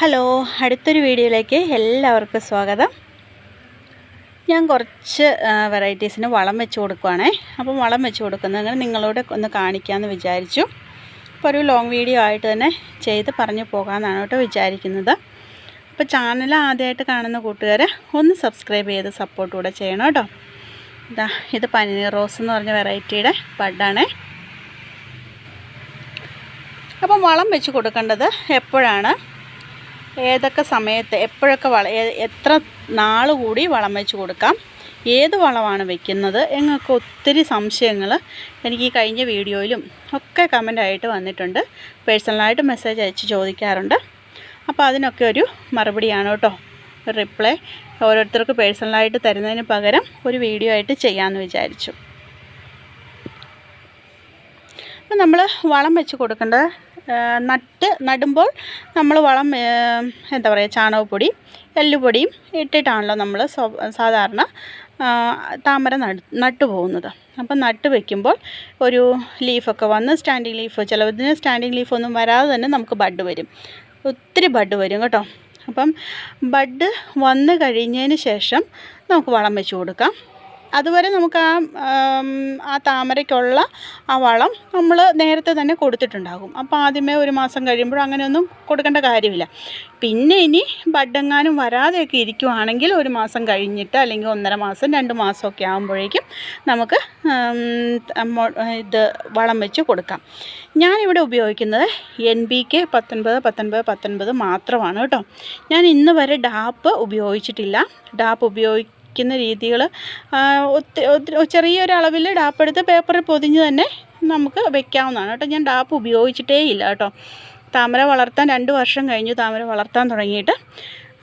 Hello അടുത്തൊരു വീഡിയോയിലേക്ക് എല്ലാവർക്കും സ്വാഗതം. ഞാൻ കുറച്ച് വെറൈറ്റീസിന് വളം വെച്ച് കൊടുക്കുവാണേ. അപ്പം വളം വെച്ച് കൊടുക്കുന്നത് നിങ്ങളോട് ഒന്ന് കാണിക്കാമെന്ന് വിചാരിച്ചു. അപ്പോൾ ഒരു ലോങ് വീഡിയോ ആയിട്ട് തന്നെ ചെയ്ത് പറഞ്ഞു പോകാമെന്നാണ് കേട്ടോ വിചാരിക്കുന്നത്. അപ്പോൾ ചാനൽ ആദ്യമായിട്ട് കാണുന്ന കൂട്ടുകാർ ഒന്ന് സബ്സ്ക്രൈബ് ചെയ്ത് സപ്പോർട്ട് കൂടെ ചെയ്യണം കേട്ടോ. ഇതാ ഇത് പനീർ റോസ് എന്ന് പറഞ്ഞ വെറൈറ്റിയുടെ ബഡാണേ. അപ്പം വളം വെച്ച് കൊടുക്കേണ്ടത് എപ്പോഴാണ്? ഏതൊക്കെ സമയത്ത് എപ്പോഴൊക്കെ വള എത്ര നാൾ കൂടി വളം വെച്ച് കൊടുക്കാം? ഏത് വളമാണ് വെക്കുന്നത്? എന്നൊക്കെ ഒത്തിരി സംശയങ്ങൾ എനിക്ക് ഈ കഴിഞ്ഞ വീഡിയോയിലും ഒക്കെ കമന്റായിട്ട് വന്നിട്ടുണ്ട്. പേഴ്സണലായിട്ട് മെസ്സേജ് അയച്ച് ചോദിക്കാറുണ്ട്. അപ്പോൾ അതിനൊക്കെ ഒരു മറുപടിയാണ് കേട്ടോ. റിപ്ലൈ ഓരോരുത്തർക്ക് പേഴ്സണലായിട്ട് തരുന്നതിന് പകരം ഒരു വീഡിയോ ആയിട്ട് ചെയ്യാമെന്ന് വിചാരിച്ചു. അപ്പം നമ്മൾ വളം വെച്ച് കൊടുക്കേണ്ടത് ആ, നട്ട് നടുമ്പോൾ നമ്മൾ വളം എന്താ പറയുക ചാണകപ്പൊടി എല്ലുപൊടിയും ഇട്ടിട്ടാണല്ലോ നമ്മൾ സാധാരണ താമര നട്ട് നട്ടു പോകുന്നത്. അപ്പം നട്ട് വെക്കുമ്പോൾ ഒരു ലീഫൊക്കെ വന്ന് സ്റ്റാൻഡിങ് ലീഫ് ചിലതിന് സ്റ്റാൻഡിങ് ലീഫൊന്നും വരാതെ തന്നെ നമുക്ക് ബഡ് വരും. ഒത്തിരി ബഡ് വരും കേട്ടോ. അപ്പം ബഡ് വന്ന് കഴിഞ്ഞതിന് ശേഷം നമുക്ക് വളം വെച്ച് കൊടുക്കാം. അതുവരെ നമുക്ക് ആ ആ താമരയ്ക്കുള്ള ആ വളം നമ്മൾ നേരത്തെ തന്നെ കൊടുത്തിട്ടുണ്ടാകും. അപ്പോൾ ആദ്യമേ ഒരു മാസം കഴിയുമ്പോൾ അങ്ങനെയൊന്നും കൊടുക്കേണ്ട കാര്യമില്ല. പിന്നെ ഇനി ബഡെങ്ങാനും വരാതെയൊക്കെ ഇരിക്കുവാണെങ്കിൽ ഒരു മാസം കഴിഞ്ഞിട്ട് അല്ലെങ്കിൽ ഒന്നര മാസം രണ്ട് മാസമൊക്കെ ആകുമ്പോഴേക്കും നമുക്ക് ഇത് വളം വെച്ച് കൊടുക്കാം. ഞാനിവിടെ ഉപയോഗിക്കുന്നത് എൻ ബി കെ പത്തൊൻപത് പത്തൊൻപത് പത്തൊൻപത് മാത്രമാണ് കേട്ടോ. ഞാൻ ഇന്ന് വരെ ഡാപ്പ് ഉപയോഗിച്ചിട്ടില്ല. ഡാപ്പ് ഉപയോഗിക്കുന്ന രീതികൾ ചെറിയൊരളവിൽ ഡാപ്പെടുത്ത് പേപ്പറിൽ പൊതിഞ്ഞ് തന്നെ നമുക്ക് വെക്കാവുന്നതാണ്. കേട്ടോ ഞാൻ ഡാപ്പ് ഉപയോഗിച്ചിട്ടേ ഇല്ല കേട്ടോ. താമര വളർത്താൻ രണ്ട് വർഷം കഴിഞ്ഞു താമര വളർത്താൻ തുടങ്ങിയിട്ട്.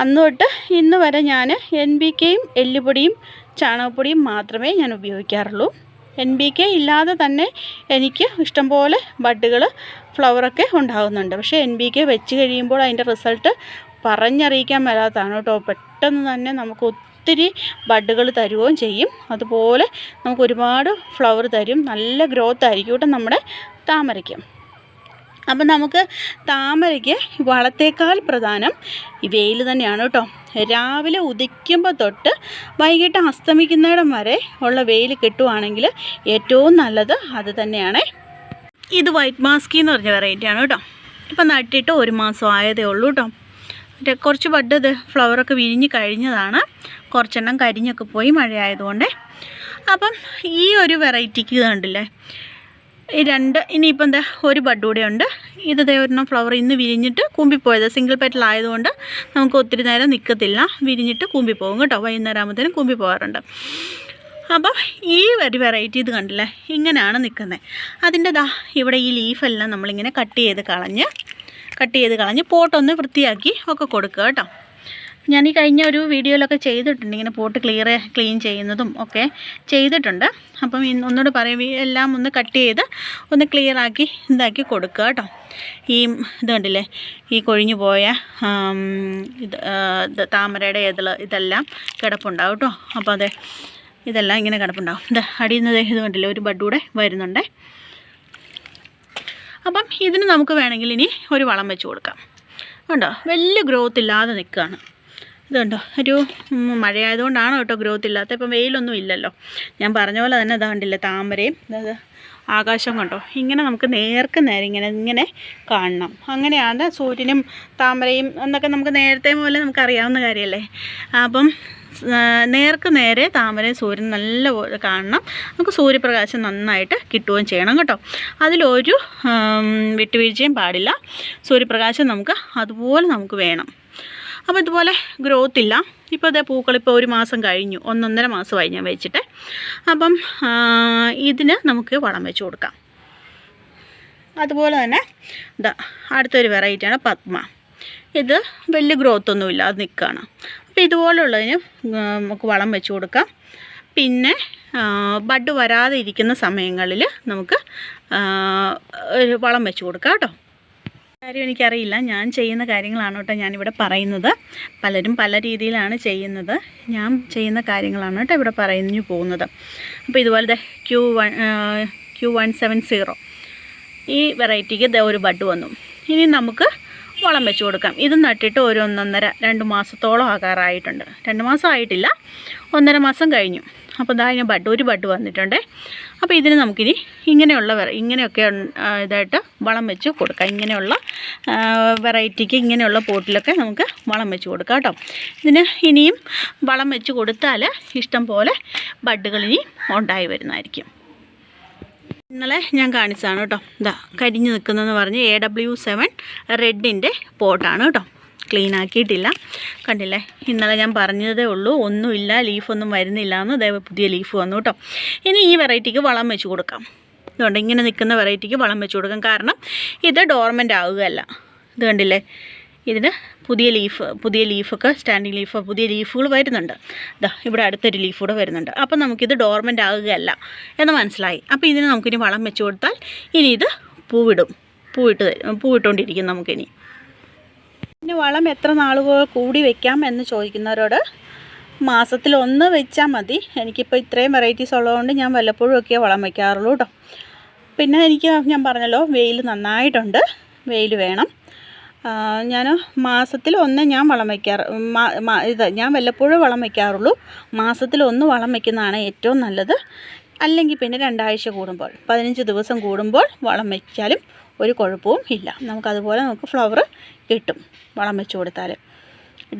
അന്ന് തൊട്ട് ഇന്ന് വരെ ഞാൻ എൻ ബി കെയും എല്ലുപൊടിയും ചാണകപ്പൊടിയും മാത്രമേ ഞാൻ ഉപയോഗിക്കാറുള്ളൂ. എൻ ബി കെ ഇല്ലാതെ തന്നെ എനിക്ക് ഇഷ്ടംപോലെ ബഡുകൾ ഫ്ലവറൊക്കെ ഉണ്ടാകുന്നുണ്ട് പക്ഷേ എൻ ബി കെ വെച്ച് കഴിയുമ്പോൾ അതിന്റെ റിസൾട്ട് പറഞ്ഞറിയിക്കാൻ മേലാത്തതാണ് കേട്ടോ. പെട്ടെന്ന് തന്നെ നമുക്ക് ഒത്തിരി ബഡുകൾ തരുകയും ചെയ്യും. അതുപോലെ നമുക്ക് ഒരുപാട് ഫ്ലവർ തരും. നല്ല ഗ്രോത്ത് ആയിരിക്കും കേട്ടോ നമ്മുടെ താമരയ്ക്ക്. അപ്പം നമുക്ക് താമരയ്ക്ക് വളത്തേക്കാൾ പ്രധാനം വെയിൽ തന്നെയാണ് കേട്ടോ. രാവിലെ ഉദിക്കുമ്പോൾ തൊട്ട് വൈകിട്ട് അസ്തമിക്കുന്നിടം വരെ ഉള്ള വെയിൽ കിട്ടുവാണെങ്കിൽ ഏറ്റവും നല്ലത് അത് തന്നെയാണ്. ഇത് വൈറ്റ് മാസ്കി എന്ന് പറഞ്ഞ വെറൈറ്റിയാണ് കേട്ടോ. ഇപ്പം നട്ടിട്ട് ഒരു മാസം ആയതേ ഉള്ളൂ കേട്ടോ. കുറച്ച് ബഡ് ഇത് ഫ്ലവറൊക്കെ വിരിഞ്ഞ് കഴിഞ്ഞതാണ്. കുറച്ചെണ്ണം കരിഞ്ഞൊക്കെ പോയി മഴയായതുകൊണ്ട്. അപ്പം ഈ ഒരു വെറൈറ്റിക്ക് കണ്ടില്ലേ? ഈ രണ്ട് ഇനിയിപ്പോൾ എന്താ ഒരു ബഡ് കൂടെ ഉണ്ട്. ഇത് ഒരെണ്ണം ഫ്ലവർ ഇന്ന് വിരിഞ്ഞിട്ട് കൂമ്പിപ്പോയത്. സിംഗിൾ പെറ്റൽ ആയതുകൊണ്ട് നമുക്ക് ഒത്തിരി നേരം നിൽക്കത്തില്ല വിരിഞ്ഞിട്ട് കൂമ്പിപ്പോകും കേട്ടോ. വൈകുന്നേരം ആകുമ്പോഴത്തേനും കൂമ്പി പോകാറുണ്ട് അപ്പം ഈ ഒരു വെറൈറ്റി ഇത് കണ്ടില്ലേ? ഇങ്ങനെയാണ് നിൽക്കുന്നത്. അതിന്റെ ദാ ഇവിടെ ഈ ലീഫെല്ലാം നമ്മളിങ്ങനെ കട്ട് ചെയ്ത് കളഞ്ഞ് കട്ട് ചെയ്ത് കളഞ്ഞ് പോട്ടൊന്ന് വൃത്തിയാക്കി ഒക്കെ കൊടുക്കുക കേട്ടോ. ഞാൻ ഈ കഴിഞ്ഞ ഒരു വീഡിയോയിലൊക്കെ ചെയ്തിട്ടുണ്ട് ഇങ്ങനെ പോട്ട് ക്ലിയർ ക്ലീൻ ചെയ്യുന്നതും ഒക്കെ ചെയ്തിട്ടുണ്ട്. അപ്പം ഇന്ന് ഒന്നുകൂടെ പറയും എല്ലാം ഒന്ന് കട്ട് ചെയ്ത് ഒന്ന് ക്ലിയർ ആക്കി ഇതാക്കി കൊടുക്കുക കേട്ടോ. ഈ ഇത് കണ്ടില്ലേ ഈ കൊഴിഞ്ഞു പോയ ഇത് താമരയുടെ ഇതൾ ഇതെല്ലാം കിടപ്പുണ്ടാവും കേട്ടോ. അപ്പോൾ അതെ ഇതെല്ലാം ഇങ്ങനെ കിടപ്പുണ്ടാവും. ഇത് അടിയുന്നത് ഇത് കണ്ടില്ലേ ഒരു ബഡ് കൂടെ വരുന്നുണ്ടേ. അപ്പം ഇതിന് നമുക്ക് വേണമെങ്കിൽ ഇനി ഒരു വളം വെച്ച് കൊടുക്കാം. കണ്ടോ? വലിയ ഗ്രോത്ത് ഇല്ലാതെ നിൽക്കുകയാണ് ഇതുണ്ടോ ഒരു മഴയായതുകൊണ്ടാണ് കേട്ടോ ഗ്രോത്ത് ഇല്ലാത്ത ഇപ്പം വെയിലൊന്നും ഇല്ലല്ലോ. ഞാൻ പറഞ്ഞ പോലെ തന്നെ ഇതാ കണ്ടില്ലേ താമരയും അതായത് ആകാശം കണ്ടോ? ഇങ്ങനെ നമുക്ക് നേർക്ക് നേരെ ഇങ്ങനെ ഇങ്ങനെ കാണണം. അങ്ങനെയാണ് സൂര്യനും താമരയും എന്നൊക്കെ നമുക്ക് നേരത്തെ പോലെ നമുക്കറിയാവുന്ന കാര്യമല്ലേ? അപ്പം നേർക്ക് നേരെ താമരയും സൂര്യൻ നല്ല കാണണം. നമുക്ക് സൂര്യപ്രകാശം നന്നായിട്ട് കിട്ടുകയും ചെയ്യണം കേട്ടോ. അതിലൊരു വിട്ടുവീഴ്ചയും പാടില്ല. സൂര്യപ്രകാശം നമുക്ക് അതുപോലെ നമുക്ക് വേണം. അപ്പോൾ ഇതുപോലെ ഗ്രോത്ത് ഇല്ല. ഇപ്പോൾ അതേ പൂക്കളിപ്പോൾ ഒരു മാസം കഴിഞ്ഞു. ഒന്നൊന്നര മാസമായി ഞാൻ വെച്ചിട്ട്. അപ്പം ഇതിന് നമുക്ക് വളം വെച്ച് കൊടുക്കാം. അതുപോലെ തന്നെ ഇതാ അടുത്തൊരു വെറൈറ്റിയാണ് പത്മ. ഇത് വലിയ ഗ്രോത്തൊന്നുമില്ല അത് നിൽക്കുകയാണ് അപ്പോൾ ഇതുപോലുള്ളതിന് നമുക്ക് വളം വെച്ച് കൊടുക്കാം. പിന്നെ ബഡ് വരാതെ ഇരിക്കുന്ന സമയങ്ങളിൽ നമുക്ക് വളം വെച്ച് കൊടുക്കാം കേട്ടോ. കാര്യം എനിക്കറിയില്ല. ഞാൻ ചെയ്യുന്ന കാര്യങ്ങളാണ് കേട്ടോ ഞാനിവിടെ പറയുന്നത്. പലരും പല രീതിയിലാണ് ചെയ്യുന്നത്. ഞാൻ ചെയ്യുന്ന കാര്യങ്ങളാണ് കേട്ടോ ഇവിടെ പറഞ്ഞു പോകുന്നത്. അപ്പോൾ ഇതുപോലത്തെ Q one Q one seven zero ഈ വെറൈറ്റിക്ക് ഒരു ബഡ് വന്നു. ഇനി നമുക്ക് വളം വെച്ച് കൊടുക്കാം. ഇത് നട്ടിട്ട് ഒരു ഒന്നൊന്നര രണ്ട് മാസത്തോളം ആകാറായിട്ടുണ്ട്. രണ്ട് മാസം ആയിട്ടില്ല. ഒന്നര മാസം കഴിഞ്ഞു. അപ്പോൾ ഇതാ അതിന് ബഡ് ഒരു ബഡ് വന്നിട്ടുണ്ട്. അപ്പോൾ ഇതിന് നമുക്കിനി ഇങ്ങനെയുള്ള വെറ ഇങ്ങനെയൊക്കെ ഇതായിട്ട് വളം വെച്ച് കൊടുക്കാം. ഇങ്ങനെയുള്ള വെറൈറ്റിക്ക് ഇങ്ങനെയുള്ള പോട്ടിലൊക്കെ നമുക്ക് വളം വെച്ച് കൊടുക്കാം കേട്ടോ. ഇതിന് ഇനിയും വളം വെച്ച് കൊടുത്താൽ ഇഷ്ടം പോലെ ബഡ്ഡുകൾ ഇനി ഉണ്ടായി വരുന്നതായിരിക്കും. ഇന്നലെ ഞാൻ കാണിച്ചതാണ് കേട്ടോ. ഇതാ കരിഞ്ഞു നിൽക്കുന്നതെന്ന് പറഞ്ഞ് എ ഡബ്ല്യു സെവൻ റെഡിന്റെ പോട്ടാണ് കേട്ടോ. ക്ലീൻ ആക്കിയിട്ടില്ല. കണ്ടില്ലേ? ഇന്നലെ ഞാൻ പറഞ്ഞതേ ഉള്ളൂ ഒന്നുമില്ല ലീഫൊന്നും വരുന്നില്ല എന്ന്. ദയവ് പുതിയ ലീഫ് വന്നു കേട്ടോ. ഇനി ഈ വെറൈറ്റിക്ക് വളം വെച്ച് കൊടുക്കാം. ഇതുകൊണ്ട് ഇങ്ങനെ നിൽക്കുന്ന വെറൈറ്റിക്ക് വളം വെച്ച് കൊടുക്കാം. കാരണം ഇത് ഡോർമെന്റ് ആവുകയല്ല. ഇത് കണ്ടില്ലേ? ഇതിന് പുതിയ ലീഫ് പുതിയ ലീഫൊക്കെ സ്റ്റാൻഡിങ് ലീഫ് പുതിയ ലീഫുകൾ വരുന്നുണ്ട്. ഇതാ ഇവിടെ അടുത്തൊരു ലീഫ് കൂടെ വരുന്നുണ്ട്. അപ്പം നമുക്കിത് ഡോർമെന്റ് ആകുകയല്ല എന്ന് മനസ്സിലായി. അപ്പോൾ ഇതിന് നമുക്കിനി വളം വെച്ച് കൊടുത്താൽ ഇനി ഇത് പൂവിടും. പൂവിട്ട് പൂവിട്ടുകൊണ്ടിരിക്കും നമുക്കിനി. പിന്നെ വളം എത്ര നാളുകൾ കൂടി വെക്കാം എന്ന് ചോദിക്കുന്നവരോട് മാസത്തിൽ ഒന്ന് വെച്ചാൽ മതി. എനിക്കിപ്പോൾ ഇത്രയും വെറൈറ്റീസ് ഉള്ളതുകൊണ്ട് ഞാൻ വല്ലപ്പോഴും ഒക്കെ വളം വയ്ക്കാറുള്ളൂ കേട്ടോ പിന്നെ എനിക്ക് ഞാൻ പറഞ്ഞല്ലോ വെയിൽ നന്നായിട്ടുണ്ട്. വെയിൽ വേണം. ഞാൻ മാസത്തിൽ ഒന്ന് ഞാൻ വളം വയ്ക്കാറ് ഇത് ഞാൻ വല്ലപ്പോഴും വളം വയ്ക്കാറുള്ളൂ മാസത്തിൽ ഒന്ന് വളം വയ്ക്കുന്നതാണ് ഏറ്റവും നല്ലത്. അല്ലെങ്കിൽ പിന്നെ രണ്ടാഴ്ച കൂടുമ്പോൾ പതിനഞ്ച് ദിവസം കൂടുമ്പോൾ വളം വയ്ക്കാലും ഒരു കുഴപ്പവും ഇല്ല. നമുക്കതുപോലെ നമുക്ക് ഫ്ലവർ കിട്ടും വളം വെച്ച് കൊടുത്താൽ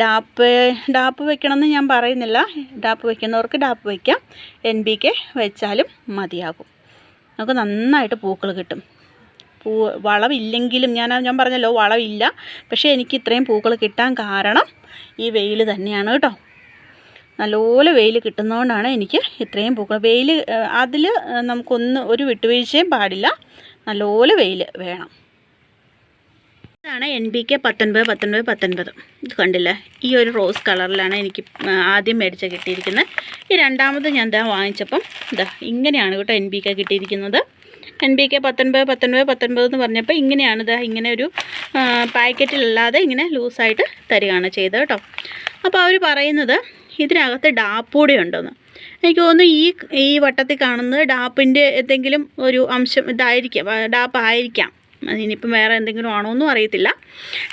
ഡാപ്പ് ഡാപ്പ് വെക്കണമെന്ന് ഞാൻ പറയുന്നില്ല. ഡാപ്പ് വെക്കുന്നവർക്ക് ഡാപ്പ് വയ്ക്കാം എൻ ബി കെ വെച്ചാലും മതിയാകും. നമുക്ക് നന്നായിട്ട് പൂക്കൾ കിട്ടും. പൂ വളവില്ലെങ്കിലും ഞാൻ ഞാൻ പറഞ്ഞല്ലോ വളവില്ല പക്ഷേ എനിക്ക് ഇത്രയും പൂക്കൾ കിട്ടാൻ കാരണം ഈ വെയിൽ തന്നെയാണ് കേട്ടോ. നല്ലപോലെ വെയിൽ കിട്ടുന്നതുകൊണ്ടാണ് എനിക്ക് ഇത്രയും പൂക്കൾ. വെയിൽ അതിൽ നമുക്കൊന്ന് ഒരു വിട്ടുവീഴ്ചയും പാടില്ല. നല്ലപോലെ വെയിൽ വേണം. ഇതാണ് എൻ ബി കെ പത്തൊൻപത് പത്തൊൻപത് പത്തൊൻപത്. ഇത് കണ്ടില്ലേ? ഈ ഒരു റോസ് കളറിലാണ് എനിക്ക് ആദ്യം മേടിച്ച കിട്ടിയിരിക്കുന്നത്. ഈ രണ്ടാമത് ഞാൻ ഇതാ വാങ്ങിച്ചപ്പം ഇതാ ഇങ്ങനെയാണ് കേട്ടോ എൻ ബി കെ കിട്ടിയിരിക്കുന്നത്. എൻ ബി കെ പത്തൊൻപത് പത്തൊൻപത് പത്തൊൻപത് എന്ന് പറഞ്ഞപ്പോൾ ഇങ്ങനെയാണ് ഇത് ഇങ്ങനെ ഒരു പാക്കറ്റിലല്ലാതെ ഇങ്ങനെ ലൂസായിട്ട് തരികയാണ് ചെയ്തത് കേട്ടോ. അപ്പോൾ അവർ പറയുന്നത് ഇതിനകത്ത് ഡാപ്പൂടെ ഉണ്ടെന്ന്. എനിക്ക് തോന്നുന്നു ഈ ഈ വട്ടത്തിൽ കാണുന്നത് ഡാപ്പിന്റെ എന്തെങ്കിലും ഒരു അംശം ഇതായിരിക്കാം ആ, ഡാപ്പ് ആയിരിക്കാം ഇനിയിപ്പം വേറെ എന്തെങ്കിലും ആണോ എന്നും അറിയത്തില്ല.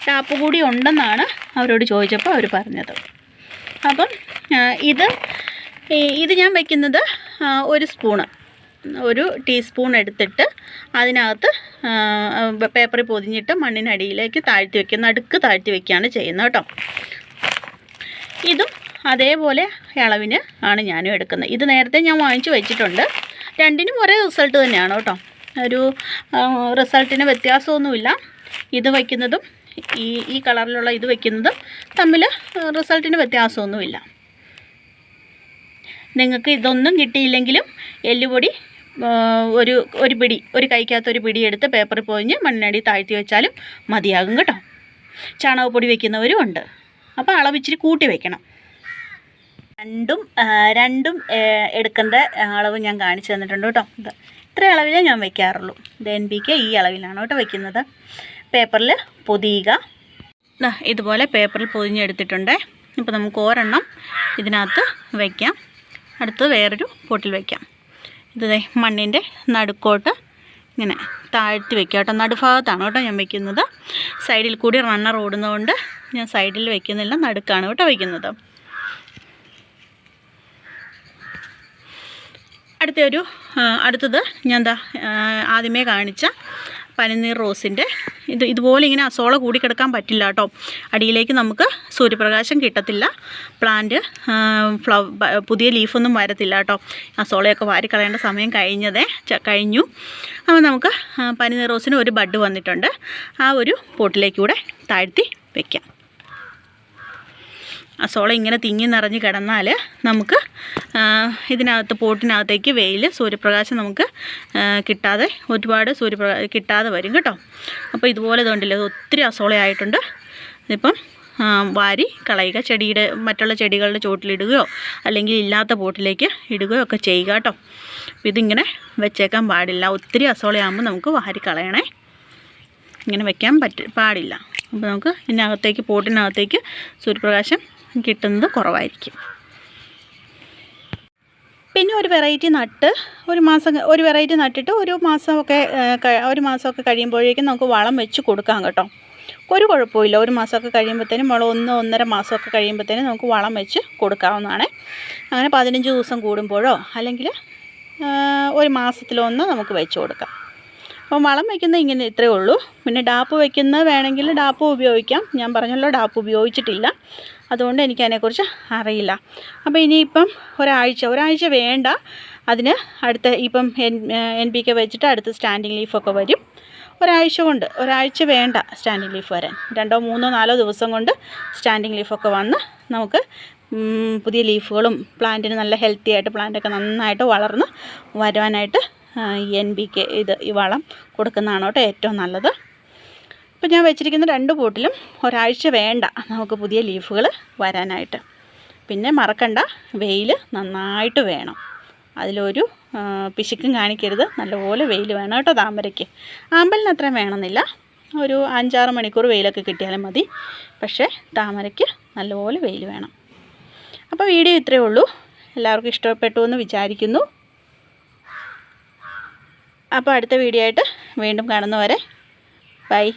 ടാപ്പ് കൂടി ഉണ്ടെന്നാണ് അവരോട് ചോദിച്ചപ്പോൾ അവർ പറഞ്ഞത്. അപ്പം ഇത് ഇത് ഞാൻ വയ്ക്കുന്നത് ഒരു സ്പൂണ്. ഒരു ടീസ്പൂൺ എടുത്തിട്ട് അതിനകത്ത് പേപ്പറിൽ പൊതിഞ്ഞിട്ട് മണ്ണിനടിയിലേക്ക് താഴ്ത്തി വയ്ക്കുക നടുക്ക് താഴ്ത്തി വയ്ക്കുകയാണ് ചെയ്യുന്നത് കേട്ടോ. ഇതും അതേപോലെ അളവിന് ആണ് ഞാനും എടുക്കുന്നത്. ഇത് നേരത്തെ ഞാൻ വാങ്ങിച്ചു വെച്ചിട്ടുണ്ട്. രണ്ടിനും ഒരേ റിസൾട്ട് തന്നെയാണ് കേട്ടോ. ഒരു റിസൾട്ടിന് വ്യത്യാസമൊന്നുമില്ല. ഇത് വയ്ക്കുന്നതും ഈ ഈ കളറിലുള്ള ഇത് വയ്ക്കുന്നതും തമ്മിൽ റിസൾട്ടിന് വ്യത്യാസമൊന്നുമില്ല. നിങ്ങൾക്ക് ഇതൊന്നും കിട്ടിയില്ലെങ്കിലും എല്ലുപൊടി ഒരു ഒരു പിടി ഒരു കൈക്കകത്ത് ഒരു പിടി എടുത്ത് പേപ്പറിൽ പൊതിഞ്ഞ് മണ്ണിനടി താഴ്ത്തി വെച്ചാലും മതിയാകും കേട്ടോ. ചാണകപ്പൊടി വെക്കുന്നവരും ഉണ്ട്. അപ്പോൾ അളവിച്ചിരി കൂട്ടി വെക്കണം. രണ്ടും രണ്ടും എടുക്കേണ്ട അളവ് ഞാൻ കാണിച്ചു തന്നിട്ടുണ്ട് കേട്ടോ. ഇത് ഇത്ര അളവിലേ ഞാൻ വെക്കാറുള്ളൂ. എൻ കെ ഈ അളവിലാണ് കേട്ടോ വെക്കുന്നത്. പേപ്പറിൽ പൊതിയുക. ഇതുപോലെ പേപ്പറിൽ പൊതിഞ്ഞെടുത്തിട്ടുണ്ട്. ഇപ്പോൾ നമുക്ക് ഒരെണ്ണം ഇതിനകത്ത് വയ്ക്കാം അടുത്ത് വേറൊരു പൊട്ടിൽ വയ്ക്കാം ഇത് മണ്ണിന്റെ നടുക്കോട്ട് ഇങ്ങനെ താഴ്ത്തി വെക്കുക കേട്ടോ. നടുഭാഗത്താണ് കേട്ടോ ഞാൻ വെക്കുന്നത്. സൈഡിൽ കൂടി റണ്ണർ ഓടുന്നതുകൊണ്ട് ഞാൻ സൈഡിൽ വെക്കുന്നില്ല നടുക്കാണ് കേട്ടോ വെക്കുന്നത്. അടുത്ത ഒരു അടുത്തത് ഞാൻ എന്താ ആദ്യമേ കാണിച്ച പനിനീർ റോസിന്റെ ഇത് ഇതുപോലെ ഇങ്ങനെ അസോള കൂടിക്കിടക്കാൻ പറ്റില്ല കേട്ടോ. അടിയിലേക്ക് നമുക്ക് സൂര്യപ്രകാശം കിട്ടത്തില്ല. പ്ലാന്റ് ഫ്ലവ പുതിയ ലീഫൊന്നും വരത്തില്ല കേട്ടോ. അസോളയൊക്കെ വാരിക്കളയേണ്ട സമയം കഴിഞ്ഞതേ കഴിഞ്ഞു. അപ്പോൾ നമുക്ക് പനിനീർ റോസിന് ഒരു ബഡ് വന്നിട്ടുണ്ട്. ആ ഒരു പോട്ടിലേക്ക് താഴ്ത്തി താഴ്ത്തി വെക്കാം സോള ഇങ്ങനെ തിങ്ങി നിറഞ്ഞ് കിടന്നാൽ നമുക്ക് ആ, ഇതിനകത്ത് പോട്ടിനകത്തേക്ക് വെയിൽ സൂര്യപ്രകാശം നമുക്ക് കിട്ടാതെ ഒരുപാട് സൂര്യപ്രകാ കിട്ടാതെ വരും കേട്ടോ. അപ്പോൾ ഇതുപോലെ ഇതുണ്ടല്ലോ ഇത് ഒത്തിരി അസോളയായിട്ടുണ്ട്. ഇതിപ്പം ആ, വാരി കളയുക ചെടിയുടെ മറ്റുള്ള ചെടികളുടെ ചോട്ടിലിടുകയോ അല്ലെങ്കിൽ ഇല്ലാത്ത പോട്ടിലേക്ക് ഇടുകയോ ഒക്കെ ചെയ്യുക കേട്ടോ. ഇതിങ്ങനെ വെച്ചേക്കാൻ പാടില്ല. ഒത്തിരി അസോളയാകുമ്പോൾ നമുക്ക് വാരി കളയണേ. ഇങ്ങനെ വെക്കാൻ പറ്റ പാടില്ല. അപ്പോൾ നമുക്ക് ഇതിനകത്തേക്ക് പോട്ടിനകത്തേക്ക് സൂര്യപ്രകാശം കിട്ടുന്നത് കുറവായിരിക്കും. പിന്നെ ഒരു വെറൈറ്റി നട്ട് ഒരു മാസം ഒരു വെറൈറ്റി നട്ടിട്ട് ഒരു മാസമൊക്കെ ഒരു മാസമൊക്കെ കഴിയുമ്പോഴേക്കും നമുക്ക് വളം വെച്ച് കൊടുക്കാം കേട്ടോ. ഒരു കുഴപ്പമില്ല. ഒരു മാസമൊക്കെ കഴിയുമ്പോഴത്തേനും വളം ഒന്ന് ഒന്നര മാസമൊക്കെ കഴിയുമ്പോഴത്തേനും നമുക്ക് വളം വെച്ച് കൊടുക്കാവുന്നതാണ്. അങ്ങനെ പതിനഞ്ച് ദിവസം കൂടുമ്പോഴോ അല്ലെങ്കിൽ ഒരു മാസത്തിലൊന്ന് നമുക്ക് വെച്ച് കൊടുക്കാം. അപ്പം വളം വയ്ക്കുന്നത് ഇങ്ങനെ ഇത്രയേ ഉള്ളൂ. പിന്നെ ഡാപ്പ് വയ്ക്കുന്നത് വേണമെങ്കിൽ ഡാപ്പ് ഉപയോഗിക്കാം. ഞാൻ പറഞ്ഞല്ലോ ഡാപ്പ് ഉപയോഗിച്ചിട്ടില്ല. അതുകൊണ്ട് എനിക്ക് അതിനെക്കുറിച്ച് അറിയില്ല. അപ്പോൾ ഇനിയിപ്പം ഒരാഴ്ച ഒരാഴ്ച വേണ്ട. അതിന് അടുത്ത ഇപ്പം എൻ എൻ പി കെ വെച്ചിട്ട് അടുത്ത് സ്റ്റാൻഡിങ് ലീഫൊക്കെ വരും. ഒരാഴ്ച കൊണ്ട് ഒരാഴ്ച വേണ്ട സ്റ്റാൻഡിങ് ലീഫ് വരാൻ. രണ്ടോ മൂന്നോ നാലോ ദിവസം കൊണ്ട് സ്റ്റാൻഡിങ് ലീഫൊക്കെ വന്ന് നമുക്ക് പുതിയ ലീഫുകളും പ്ലാന്റിന് നല്ല ഹെൽത്തി ആയിട്ട് പ്ലാന്റൊക്കെ നന്നായിട്ട് വളർന്ന് വരുവാനായിട്ട് എൻ ബി കെ ഇത് ഈ വളം കൊടുക്കുന്നതാണ് കേട്ടോ ഏറ്റവും നല്ലത്. ഇപ്പം ഞാൻ വെച്ചിരിക്കുന്ന രണ്ട് പൂട്ടിലും ഒരാഴ്ച വേണ്ട നമുക്ക് പുതിയ ലീഫുകൾ വരാനായിട്ട്. പിന്നെ മറക്കണ്ട വെയിൽ നന്നായിട്ട് വേണം. അതിലൊരു പിശുക്കും കാണിക്കരുത്. നല്ലപോലെ വെയിൽ വേണം കേട്ടോ താമരയ്ക്ക്. ആമ്പലിന് അത്രയും വേണമെന്നില്ല. ഒരു അഞ്ചാറ് മണിക്കൂർ വെയിലൊക്കെ കിട്ടിയാലും മതി. പക്ഷേ താമരയ്ക്ക് നല്ലപോലെ വെയിൽ വേണം. അപ്പോൾ വീഡിയോ ഇത്രയേ ഉള്ളൂ. എല്ലാവർക്കും ഇഷ്ടപ്പെട്ടു എന്ന് വിചാരിക്കുന്നു. അപ്പോൾ അടുത്ത വീഡിയോ ആയിട്ട് വീണ്ടും കാണുന്നവരെ ബൈ.